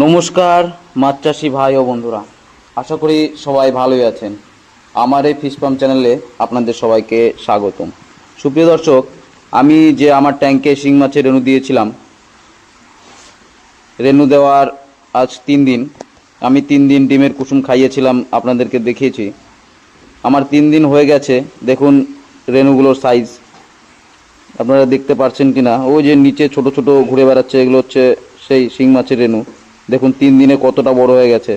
নমস্কার, মাছ চাষি ভাই ও বন্ধুরা। আশা করি সবাই ভালোই আছেন। আমার এই ফিশ পাম্প চ্যানেলে আপনাদের সবাইকে স্বাগতম। সুপ্রিয় দর্শক, আমি যে আমার ট্যাঙ্কে শিং মাছের রেণু দিয়েছিলাম, রেণু দেওয়ার আজ তিন দিন। আমি তিন দিন ডিমের কুসুম খাইয়েছিলাম, আপনাদেরকে দেখিয়েছি। আমার তিন দিন হয়ে গেছে, দেখুন রেণুগুলোর সাইজ আপনারা দেখতে পারছেন কি না ওই যে নিচে ছোট ছোট ঘুরে বেড়াচ্ছে, এগুলো হচ্ছে সেই শিং মাছের রেণু। দেখুন, তিন দিনে কতটা বড় হয়ে গেছে।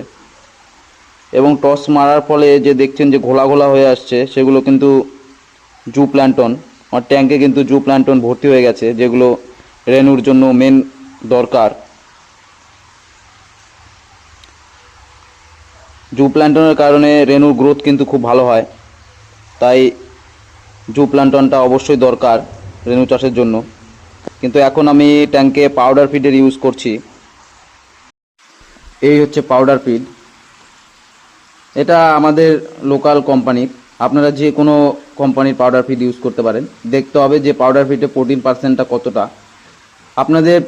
এবং টস মারার ফলে যে দেখছেন যে ঘোলা ঘোলা হয়ে আসছে, সেগুলো কিন্তু জু প্ল্যান্টন, আমার ট্যাঙ্কে কিন্তু জু প্ল্যান্টন ভর্তি হয়ে গেছে, যেগুলো রেণুর জন্য মেন দরকার। জু প্ল্যান্টনের কারণে রেণুর গ্রোথ কিন্তু খুব ভালো হয়, তাই জু প্ল্যান্টনটা অবশ্যই দরকার রেণু চাষের জন্য। কিন্তু এখন আমি ট্যাঙ্কে পাউডার ফিডের ইউজ করছি। এই হচ্ছে পাউডার ফিড এটা আমাদের লোকাল কোম্পানি আপনারা যে কোনো কোম্পানির পাউডার ফিড ইউজ করতে পারেন। দেখতে হবে যে পাউডার ফিডে প্রোটিন পার্সেন্টটা কতটা। আপনাদের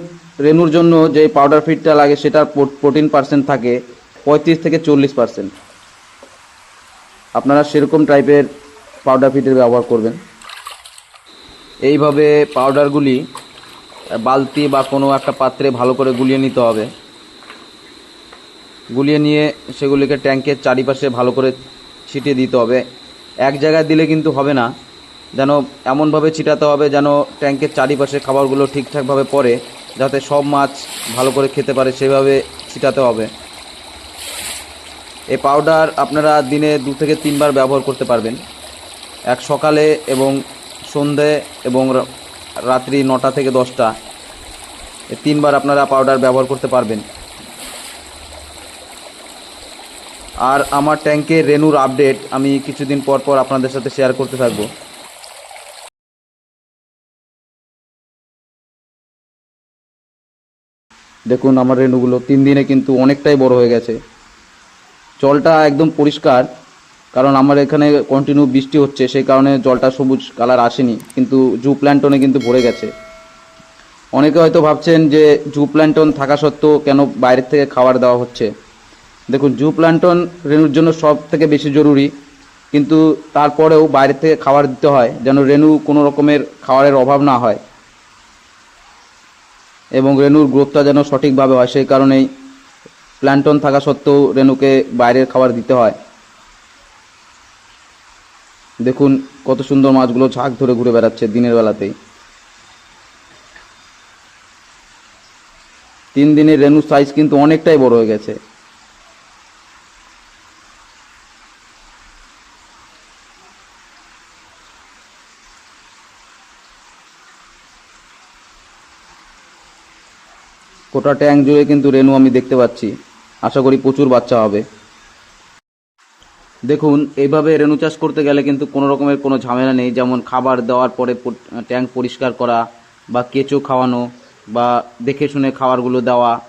রেনুর জন্য যে পাউডার ফিডটা লাগে, সেটার প্রোটিন পার্সেন্ট থাকে পঁয়ত্রিশ থেকে চল্লিশ পার্সেন্ট আপনারা সেরকম টাইপের পাউডার ফিডের ব্যবহার করবেন। এইভাবে পাউডারগুলি বালতি বা কোনো একটা পাত্রে ভালো করে গুলিয়ে নিতে হবে। গুলিয়ে নিয়ে সেগুলিকে ট্যাঙ্কের চারিপাশে ভালো করে ছিটিয়ে দিতে হবে। এক জায়গায় দিলে কিন্তু হবে না। যেন এমনভাবে ছিটাতে হবে যেন ট্যাঙ্কের চারিপাশে খাবারগুলো ঠিকঠাকভাবে পড়ে, যাতে সব মাছ ভালো করে খেতে পারে, সেভাবে ছিটাতে হবে। এই পাউডার আপনারা দিনে দু থেকে তিনবার ব্যবহার করতে পারবেন। এক সকালে এবং সন্ধে এবং রাত্রি নটা থেকে দশটা। তিনবার আপনারা পাউডার ব্যবহার করতে পারবেন। আর আমার ট্যাঙ্কের রেনুর আপডেট আমি কিছুদিন পর পর আপনাদের সাথে শেয়ার করতে থাকব। দেখুন, আমার রেনুগুলো তিন দিনে কিন্তু অনেকটাই বড় হয়ে গেছে। জলটা একদম পরিষ্কার, কারণ আমার এখানে কন্টিনিউ বৃষ্টি হচ্ছে, সেই কারণে জলটা সবুজ কালার আসেনি, কিন্তু জু প্ল্যান্টনে কিন্তু ভরে গেছে। অনেকে হয়তো ভাবছেন যে জু প্ল্যান্টন থাকা সত্ত্বেও কেন বাইরের থেকে খাবার দেওয়া হচ্ছে। দেখুন, জু প্ল্যান্টন রেণুর জন্য সব থেকে বেশি জরুরি, কিন্তু তারপরেও বাইরে থেকে খাবার দিতে হয় যেন রেণু কোনো রকমের খাবারের অভাব না হয় এবং রেণুর গ্রোথটা যেন সঠিকভাবে হয়। সেই কারণেই প্ল্যান্টন থাকা সত্ত্বেও রেণুকে বাইরের খাবার দিতে হয়। দেখুন, কত সুন্দর মাছগুলো ঝাঁক ধরে ঘুরে বেড়াচ্ছে দিনের বেলাতেই। তিন দিনের রেণুর সাইজ কিন্তু অনেকটাই বড় হয়ে গেছে। গোটা ট্যাঙ্ক জুড়ে কিন্তু রেনু আমি দেখতে পাচ্ছি। আশা করি প্রচুর বাচ্চা হবে। দেখুন এইভাবে রেণু চাষ করতে গেলে কিন্তু কোনো রকমের কোনো ঝামেলা নেই। যেমন খাবার দেওয়ার পরে ট্যাঙ্ক পরিষ্কার করা বা কেঁচো খাওয়ানো বা দেখে শুনে খাবারগুলো দেওয়া,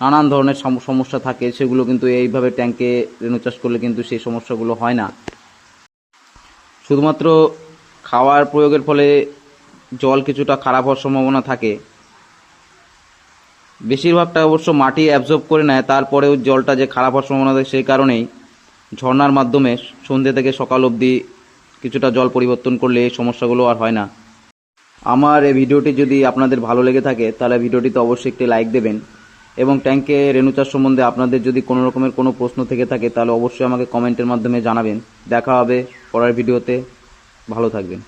নানান ধরনের সম- সমস্যা থাকে। সেগুলো কিন্তু এইভাবে ট্যাঙ্কে রেণু চাষ করলে কিন্তু সেই সমস্যাগুলো হয় না। শুধুমাত্র খাওয়ার প্রয়োগের ফলে জল কিছুটা খারাপ হওয়ার সম্ভাবনা থাকে। বেশিরভাগটা অবশ্য মাটি অ্যাবজর্ব করে নেয়, তারপরেও জলটা যে খারাপ হওয়ার সম্ভাবনা থাকে সেই কারণেই ঝর্নার মাধ্যমে সন্ধ্যে থেকে সকাল অবধি কিছুটা জল পরিবর্তন করলে এই সমস্যাগুলো আর হয় না। আমার এই ভিডিওটি যদি আপনাদের ভালো লেগে থাকে, তাহলে ভিডিওটিতে অবশ্যই একটি লাইক দেবেন এবং ট্যাঙ্কে রেণুচার সম্বন্ধে আপনাদের যদি কোনো রকমের কোনো প্রশ্ন থেকে থাকে, তাহলে অবশ্যই আমাকে কমেন্টের মাধ্যমে জানাবেন। দেখা হবে পরের ভিডিওতে। ভালো থাকবেন।